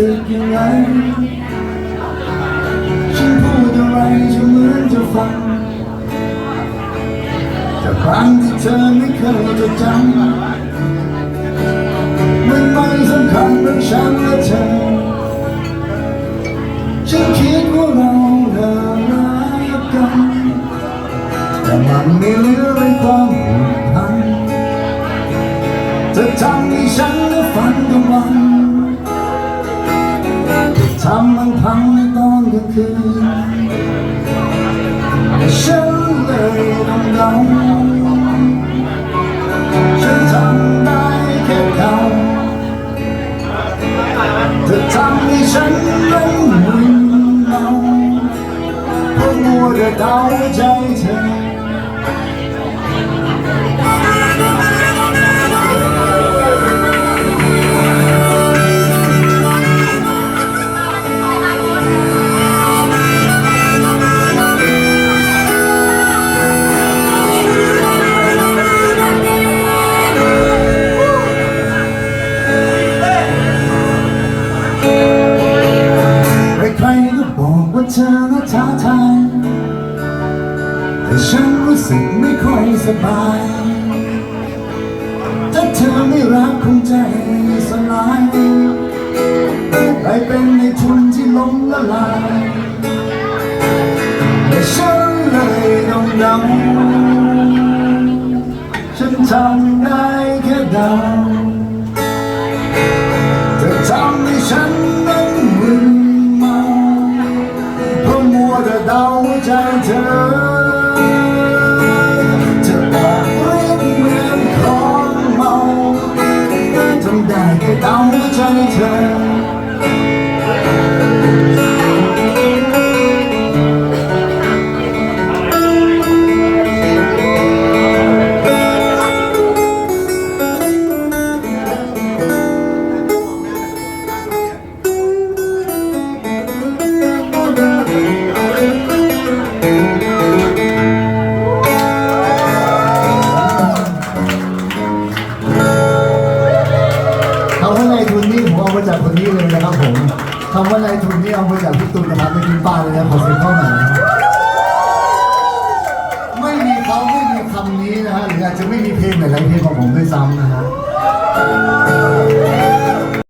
สึกยังไงฉันพูดอะไรจะเหมือนจะฟังแต่ครั้งที่เธอไม่เคยจะจำมันไม่สำคัญเรื่องฉันและเธอฉันคิดว่าเราน่ารักกันแต่มันไม่เหลือเป็นความผูกพันจะทำให้ฉันและฝันกลางวัน ทำมันพังในตอนกลางคืนฉันเลยต้องเดาฉันทำได้แค่เดาเธอทำให้ฉันนั้นมึนเมาเพราะมัวแต่เดาใจเธอ เธอน่าท้าทายแต่ฉันรู้สึกไม่ค่อยสบาย ถ้าเธอไม่รักคงใจสลายไปเป็นในทุนที่ล้มละลายแต่ฉันเลยต้องเดาฉันทำได้แค่เดา ใจเธอจะออกฤทธิ์เหมือนของเมาทำได้แค่เดาใจเธอ นนี้เลยนะครับผมคำว่านายทุนนี่เอามาจากพี่ตุลนะครับไม่กินป้าเลยนะขอเสียงเข้ามาไม่มีเขาไม่มีคำนี้นะฮะหรืออาจจะไม่มีเพลงหลายเพลงของผมด้วยซ้ำนะฮะ